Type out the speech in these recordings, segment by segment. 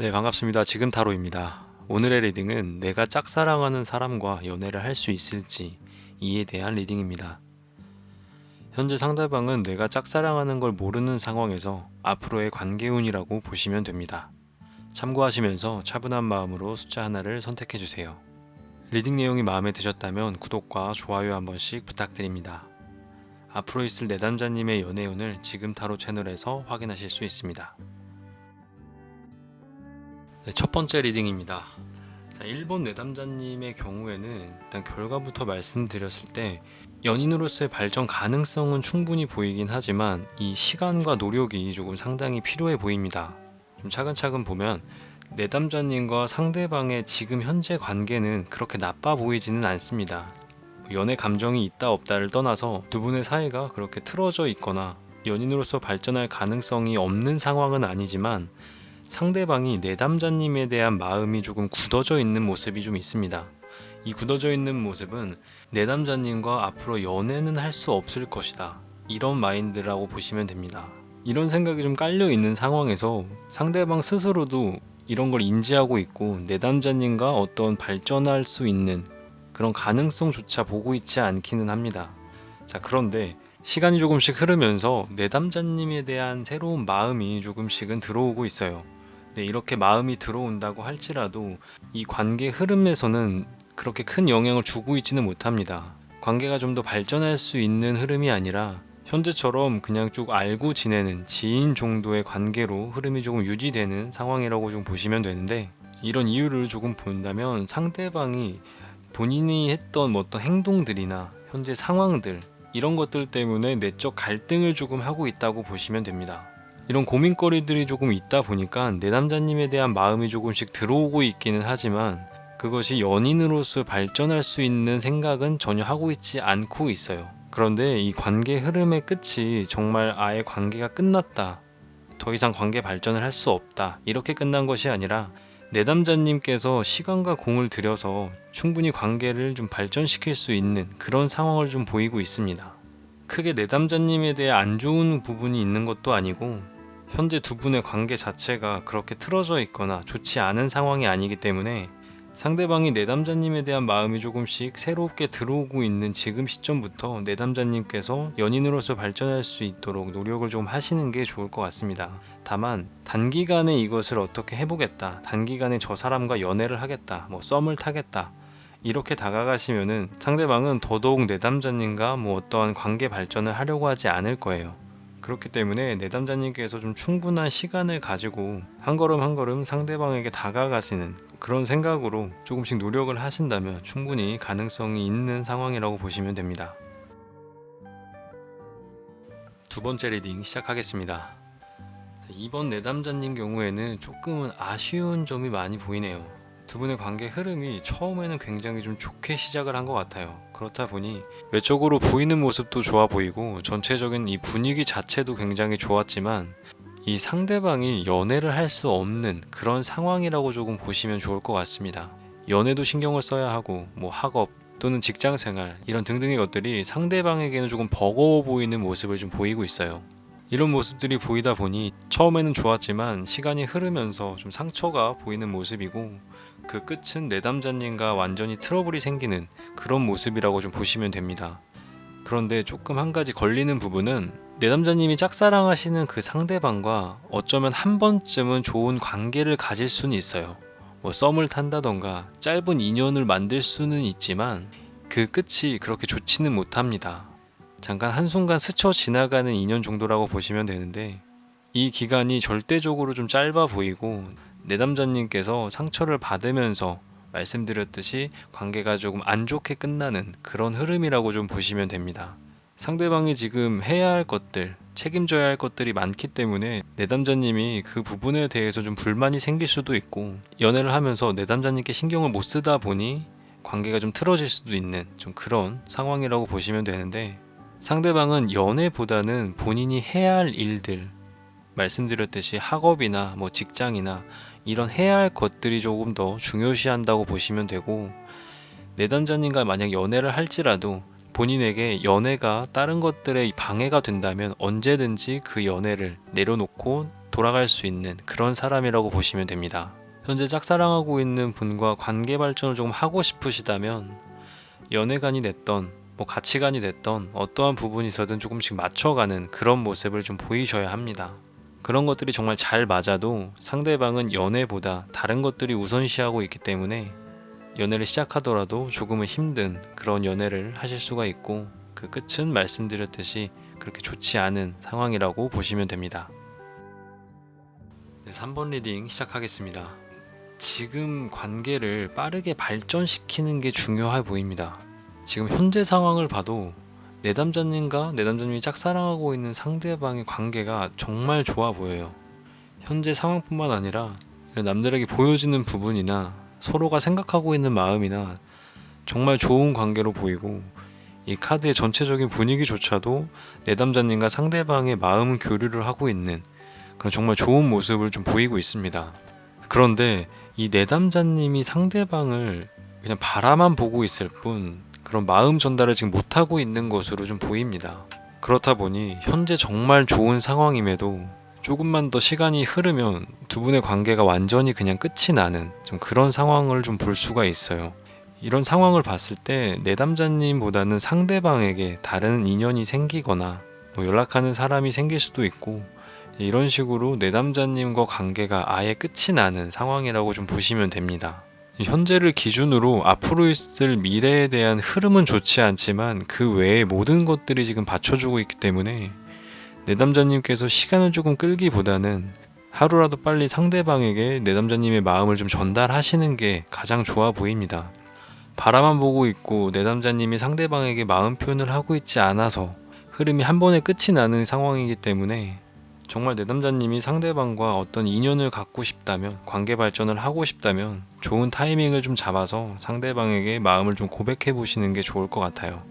네, 반갑습니다. 지금 타로입니다. 오늘의 리딩은 내가 짝사랑하는 사람과 연애를 할 수 있을지 이에 대한 리딩입니다. 현재 상대방은 내가 짝사랑하는 걸 모르는 상황에서 앞으로의 관계운이라고 보시면 됩니다. 참고하시면서 차분한 마음으로 숫자 하나를 선택해 주세요. 리딩 내용이 마음에 드셨다면 구독과 좋아요 한 번씩 부탁드립니다. 앞으로 있을 내담자님의 연애운을 지금 타로 채널에서 확인하실 수 있습니다. 네, 첫 번째 리딩입니다. 자, 1번 내담자님의 경우에는 일단 결과부터 말씀드렸을 때 연인으로서의 발전 가능성은 충분히 보이긴 하지만 이 시간과 노력이 조금 상당히 필요해 보입니다. 좀 차근차근 보면 내담자님과 상대방의 지금 현재 관계는 그렇게 나빠 보이지는 않습니다. 연애 감정이 있다 없다를 떠나서 두 분의 사이가 그렇게 틀어져 있거나 연인으로서 발전할 가능성이 없는 상황은 아니지만 상대방이 내담자님에 대한 마음이 조금 굳어져 있는 모습이 좀 있습니다. 이 굳어져 있는 모습은 내담자님과 앞으로 연애는 할 수 없을 것이다. 이런 마인드라고 보시면 됩니다. 이런 생각이 좀 깔려 있는 상황에서 상대방 스스로도 이런 걸 인지하고 있고 내담자님과 어떤 발전할 수 있는 그런 가능성조차 보고 있지 않기는 합니다. 자, 그런데 시간이 조금씩 흐르면서 내담자님에 대한 새로운 마음이 조금씩은 들어오고 있어요. 네, 이렇게 마음이 들어온다고 할지라도 이 관계 흐름에서는 그렇게 큰 영향을 주고 있지는 못합니다. 관계가 좀 더 발전할 수 있는 흐름이 아니라 현재처럼 그냥 쭉 알고 지내는 지인 정도의 관계로 흐름이 조금 유지되는 상황이라고 좀 보시면 되는데 이런 이유를 조금 본다면 상대방이 본인이 했던 뭐 어떤 행동들이나 현재 상황들 이런 것들 때문에 내적 갈등을 조금 하고 있다고 보시면 됩니다. 이런 고민거리들이 조금 있다 보니까 내 남자님에 대한 마음이 조금씩 들어오고 있기는 하지만 그것이 연인으로서 발전할 수 있는 생각은 전혀 하고 있지 않고 있어요. 그런데 이 관계 흐름의 끝이 정말 아예 관계가 끝났다. 더 이상 관계 발전을 할 수 없다. 이렇게 끝난 것이 아니라 내담자님께서 시간과 공을 들여서 충분히 관계를 좀 발전시킬 수 있는 그런 상황을 좀 보이고 있습니다. 크게 내담자님에 대해 안 좋은 부분이 있는 것도 아니고 현재 두 분의 관계 자체가 그렇게 틀어져 있거나 좋지 않은 상황이 아니기 때문에 상대방이 내담자님에 대한 마음이 조금씩 새롭게 들어오고 있는 지금 시점부터 내담자님께서 연인으로서 발전할 수 있도록 노력을 좀 하시는 게 좋을 것 같습니다. 다만 단기간에 이것을 어떻게 해보겠다, 단기간에 저 사람과 연애를 하겠다, 뭐 썸을 타겠다 이렇게 다가가시면은 상대방은 더더욱 내담자님과 뭐 어떠한 관계 발전을 하려고 하지 않을 거예요. 그렇기 때문에 내담자님께서 좀 충분한 시간을 가지고 한 걸음 한 걸음 상대방에게 다가가시는 그런 생각으로 조금씩 노력을 하신다면 충분히 가능성이 있는 상황이라고 보시면 됩니다. 두 번째 리딩 시작하겠습니다. 2번 내담자님 경우에는 조금은 아쉬운 점이 많이 보이네요. 두 분의 관계 흐름이 처음에는 굉장히 좀 좋게 시작을 한 것 같아요. 그렇다 보니 외적으로 보이는 모습도 좋아 보이고 전체적인 이 분위기 자체도 굉장히 좋았지만 이 상대방이 연애를 할 수 없는 그런 상황이라고 조금 보시면 좋을 것 같습니다. 연애도 신경을 써야 하고 뭐 학업 또는 직장 생활 이런 등등의 것들이 상대방에게는 조금 버거워 보이는 모습을 좀 보이고 있어요. 이런 모습들이 보이다 보니 처음에는 좋았지만 시간이 흐르면서 좀 상처가 보이는 모습이고 그 끝은 내담자님과 완전히 트러블이 생기는 그런 모습이라고 좀 보시면 됩니다. 그런데 조금 한 가지 걸리는 부분은 내담자님이 짝사랑하시는 그 상대방과 어쩌면 한 번쯤은 좋은 관계를 가질 수는 있어요. 뭐 썸을 탄다던가 짧은 인연을 만들 수는 있지만 그 끝이 그렇게 좋지는 못합니다. 잠깐 한순간 스쳐 지나가는 인연 정도라고 보시면 되는데 이 기간이 절대적으로 좀 짧아 보이고 내담자님께서 상처를 받으면서 말씀드렸듯이 관계가 조금 안 좋게 끝나는 그런 흐름이라고 좀 보시면 됩니다. 상대방이 지금 해야 할 것들, 책임져야 할 것들이 많기 때문에 내담자님이 그 부분에 대해서 좀 불만이 생길 수도 있고 연애를 하면서 내담자님께 신경을 못 쓰다 보니 관계가 좀 틀어질 수도 있는 좀 그런 상황이라고 보시면 되는데 상대방은 연애보다는 본인이 해야 할 일들 말씀드렸듯이 학업이나 뭐 직장이나 이런 해야 할 것들이 조금 더 중요시한다고 보시면 되고 내담자님과 만약 연애를 할지라도 본인에게 연애가 다른 것들에 방해가 된다면 언제든지 그 연애를 내려놓고 돌아갈 수 있는 그런 사람이라고 보시면 됩니다. 현재 짝사랑하고 있는 분과 관계 발전을 조금 하고 싶으시다면 연애관이 됐던 뭐 가치관이 됐던 어떠한 부분에서든 조금씩 맞춰가는 그런 모습을 좀 보이셔야 합니다. 그런 것들이 정말 잘 맞아도 상대방은 연애보다 다른 것들이 우선시하고 있기 때문에 연애를 시작하더라도 조금은 힘든 그런 연애를 하실 수가 있고 그 끝은 말씀드렸듯이 그렇게 좋지 않은 상황이라고 보시면 됩니다. 네, 3번 리딩 시작하겠습니다. 지금 관계를 빠르게 발전시키는 게 중요해 보입니다. 지금 현재 상황을 봐도 내담자님과 내담자님이 짝사랑하고 있는 상대방의 관계가 정말 좋아 보여요. 현재 상황뿐만 아니라 남들에게 보여지는 부분이나 서로가 생각하고 있는 마음이나 정말 좋은 관계로 보이고 이 카드의 전체적인 분위기조차도 내담자님과 상대방의 마음 교류를 하고 있는 그런 정말 좋은 모습을 좀 보이고 있습니다. 그런데 이 내담자님이 상대방을 그냥 바라만 보고 있을 뿐 그런 마음 전달을 지금 못하고 있는 것으로 좀 보입니다. 그렇다 보니 현재 정말 좋은 상황임에도 조금만 더 시간이 흐르면 두 분의 관계가 완전히 그냥 끝이 나는 좀 그런 상황을 좀 볼 수가 있어요. 이런 상황을 봤을 때 내담자님보다는 상대방에게 다른 인연이 생기거나 뭐 연락하는 사람이 생길 수도 있고 이런 식으로 내담자님과 관계가 아예 끝이 나는 상황이라고 좀 보시면 됩니다. 현재를 기준으로 앞으로 있을 미래에 대한 흐름은 좋지 않지만 그 외의 모든 것들이 지금 받쳐주고 있기 때문에 내담자님께서 시간을 조금 끌기보다는 하루라도 빨리 상대방에게 내담자님의 마음을 좀 전달하시는 게 가장 좋아 보입니다. 바라만 보고 있고 내담자님이 상대방에게 마음 표현을 하고 있지 않아서 흐름이 한 번에 끝이 나는 상황이기 때문에 정말 내담자님이 상대방과 어떤 인연을 갖고 싶다면 관계 발전을 하고 싶다면 좋은 타이밍을 좀 잡아서 상대방에게 마음을 좀 고백해 보시는 게 좋을 것 같아요.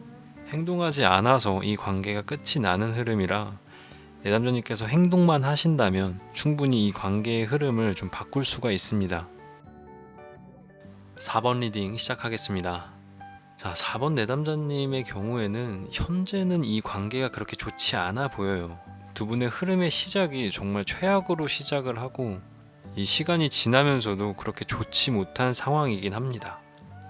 행동하지 않아서 이 관계가 끝이 나는 흐름이라 내담자님께서 행동만 하신다면 충분히 이 관계의 흐름을 좀 바꿀 수가 있습니다. 4번 리딩 시작하겠습니다. 자, 4번 내담자님의 경우에는 현재는 이 관계가 그렇게 좋지 않아 보여요. 두 분의 흐름의 시작이 정말 최악으로 시작을 하고 이 시간이 지나면서도 그렇게 좋지 못한 상황이긴 합니다.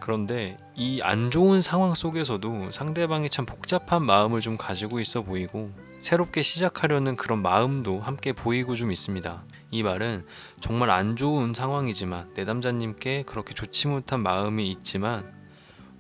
그런데 이 안 좋은 상황 속에서도 상대방이 참 복잡한 마음을 좀 가지고 있어 보이고 새롭게 시작하려는 그런 마음도 함께 보이고 좀 있습니다. 이 말은 정말 안 좋은 상황이지만 내담자님께 그렇게 좋지 못한 마음이 있지만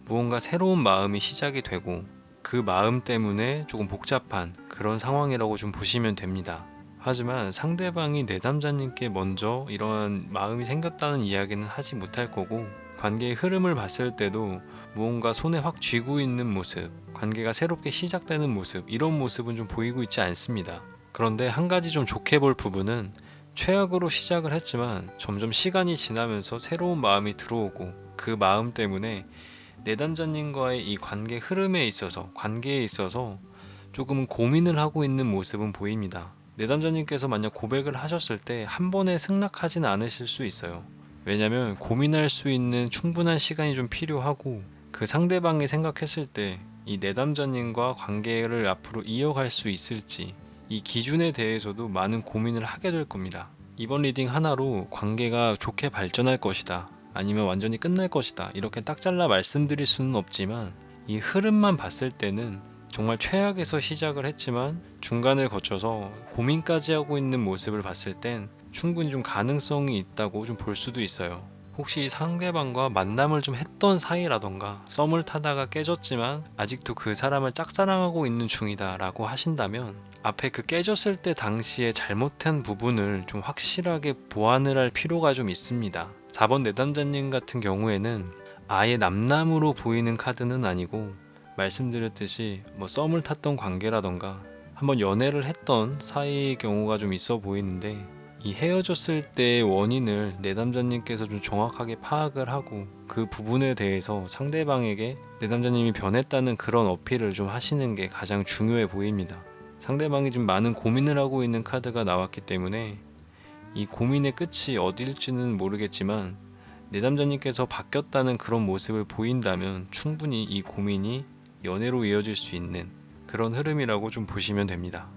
무언가 새로운 마음이 시작이 되고 그 마음 때문에 조금 복잡한 그런 상황이라고 좀 보시면 됩니다. 하지만 상대방이 내담자님께 먼저 이러한 마음이 생겼다는 이야기는 하지 못할 거고 관계의 흐름을 봤을 때도 무언가 손에 확 쥐고 있는 모습, 관계가 새롭게 시작되는 모습, 이런 모습은 좀 보이고 있지 않습니다. 그런데 한 가지 좀 좋게 볼 부분은 최악으로 시작을 했지만 점점 시간이 지나면서 새로운 마음이 들어오고 그 마음 때문에 내담자님과의 이 관계 흐름에 있어서 관계에 있어서 조금 고민을 하고 있는 모습은 보입니다. 내담자님께서 만약 고백을 하셨을 때 한 번에 승낙하진 않으실 수 있어요. 왜냐면 고민할 수 있는 충분한 시간이 좀 필요하고 그 상대방이 생각했을 때 이 내담자님과 관계를 앞으로 이어갈 수 있을지 이 기준에 대해서도 많은 고민을 하게 될 겁니다. 이번 리딩 하나로 관계가 좋게 발전할 것이다. 아니면 완전히 끝날 것이다. 이렇게 딱 잘라 말씀드릴 수는 없지만 이 흐름만 봤을 때는 정말 최악에서 시작을 했지만 중간을 거쳐서 고민까지 하고 있는 모습을 봤을 땐 충분히 좀 가능성이 있다고 좀 볼 수도 있어요. 혹시 상대방과 만남을 좀 했던 사이라던가 썸을 타다가 깨졌지만 아직도 그 사람을 짝사랑하고 있는 중이다 라고 하신다면 앞에 그 깨졌을 때 당시에 잘못한 부분을 좀 확실하게 보완을 할 필요가 좀 있습니다. 4번 내담자님 같은 경우에는 아예 남남으로 보이는 카드는 아니고 말씀드렸듯이 뭐 썸을 탔던 관계라던가 한번 연애를 했던 사이의 경우가 좀 있어 보이는데 이 헤어졌을 때의 원인을 내담자님께서 좀 정확하게 파악을 하고 그 부분에 대해서 상대방에게 내담자님이 변했다는 그런 어필을 좀 하시는 게 가장 중요해 보입니다. 상대방이 좀 많은 고민을 하고 있는 카드가 나왔기 때문에 이 고민의 끝이 어딜지는 모르겠지만 내담자님께서 바뀌었다는 그런 모습을 보인다면 충분히 이 고민이 연애로 이어질 수 있는 그런 흐름이라고 좀 보시면 됩니다.